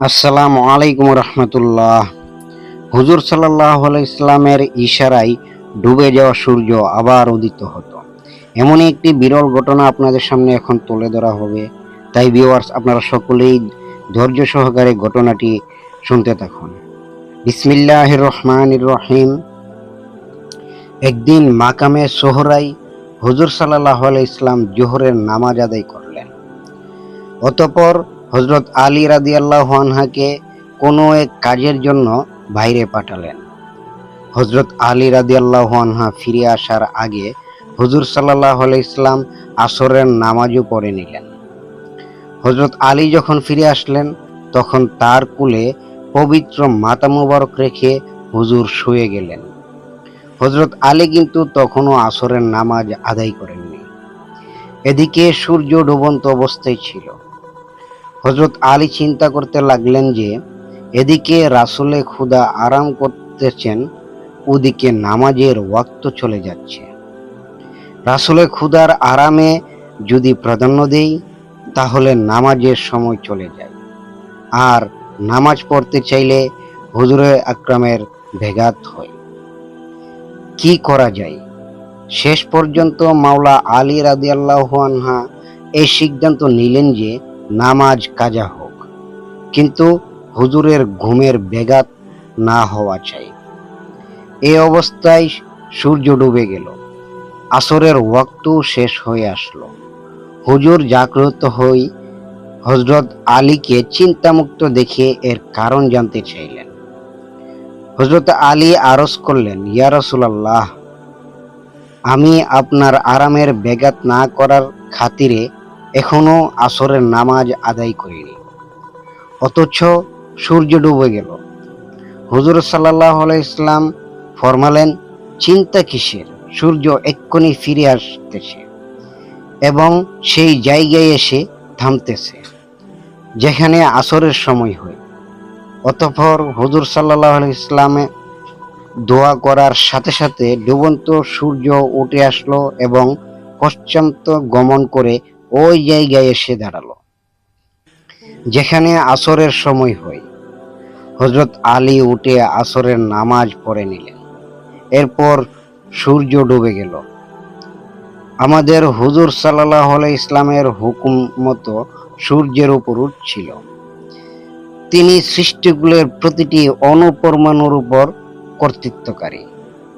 আসসালামু আলাইকুম রহমতুল্লাহ। হুজুর সাল্লাহ ইসলামের ইশারায় ডুবে যাওয়া সূর্য আবার উদিত হতো। এমনই একটি বিরল ঘটনা আপনাদের সামনে এখন তুলে ধরা হবে। তাই ভিউয়ার্স আপনারা সকলেই ধৈর্য সহকারে ঘটনাটি শুনতে থাকুন। বিসমিল্লাহ রহমান রহিম। একদিন মাকামে সোহরাই হুজুর সাল্লাহ ইসলাম জোহরের নামাজ আদায় করলেন। অতপর হজরত আলী রাদিয়াল্লাহু আনহাকে কোনো এক কাজের জন্য বাইরে পাঠালেন। হজরত আলী রাদিয়াল্লাহু আনহা ফিরে আসার আগে হুজুর সাল্লাহ ইসলাম আসরের নামাজও পড়ে নিলেন। হজরত আলী যখন ফিরে আসলেন, তখন তার কুলে পবিত্র মাতা মুবারক রেখে হুজুর শুয়ে গেলেন। হজরত আলী কিন্তু তখনও আসরের নামাজ আদায় করেননি। এদিকে সূর্য ডুবন্ত অবস্থায় ছিল। হজরত আলী চিন্তা করতে লাগলেন যে, এদিকে রাসুলে খুদা আরাম করতেছেন, ওদিকে নামাজের ওয়াক্ত চলে যাচ্ছে। রাসুলে খুদার আরামে যদি প্রাধান্য দেই, তাহলে নামাজের সময় চলে যায়। আর নামাজ পড়তে চাইলে হুজুরে আকরামের ভেঘাত হয়। কি করা যায়? শেষ পর্যন্ত মাওলা আলী রাদিয়াল্লাহু আনহা এই সিদ্ধান্ত নিলেন যে নামাজ কাজা হোক, কিন্তু হুজুরের ঘুমের বেগাত না হওয়া চাই। এ অবস্থায় সূর্য ডুবে গেল, আসরের ওয়াক্ত শেষ হয়ে আসলো। হুজুর জাগ্রত হই হজরত আলীকে চিন্তামুক্ত দেখে এর কারণ জানতে চাইলেন। হজরত আলী আরজ করলেন, ইয়া রাসূলুল্লাহ, আমি আপনার আরামের বেগাত না করার খাতিরে এখনও আসরের নামাজ আদায় করিনি। অথচ সূর্য ডুবে গেল। হুজুর সাল্লাহ ইসলাম ফরমালেন, চিন্তা কিসের? সূর্য এক্ষুনি ফিরে আসতেছে এবং সেই জায়গায় এসে থামতেছে, যেখানে আসরের সময় হয়। অতঃপর হুজুর সাল্লাহ ইসলামে দোয়া করার সাথে সাথে ডুবন্ত সূর্য উঠে আসলো এবং পশ্চান্ত গমন করে ওই জায়গায় এসে দাঁড়াল। যেখানে আসরের সময় হয়। হজরত আলী উঠে আসরের নামাজ পড়ে নিলেন। এরপর সূর্য ডুবে গেল। আমাদের হুজুর সাল্লাহ ইসলামের হুকুম মতো সূর্যের উপর উঠছিল। তিনি সৃষ্টিগুলোর প্রতিটি অনুপরমাণুর উপর কর্তৃত্বকারী।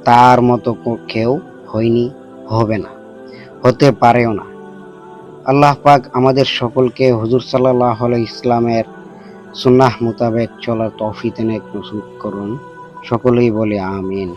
তার মতো কেউ হয়নি, হবে না, হতে পারেও না। আল্লাহ পাক আমাদের সকলকে হুজুর সাল্লাহ ইসলামের সুন্নাহ মোতাবেক চলার তৌফিক করুন। সকলেই বলে আমিন।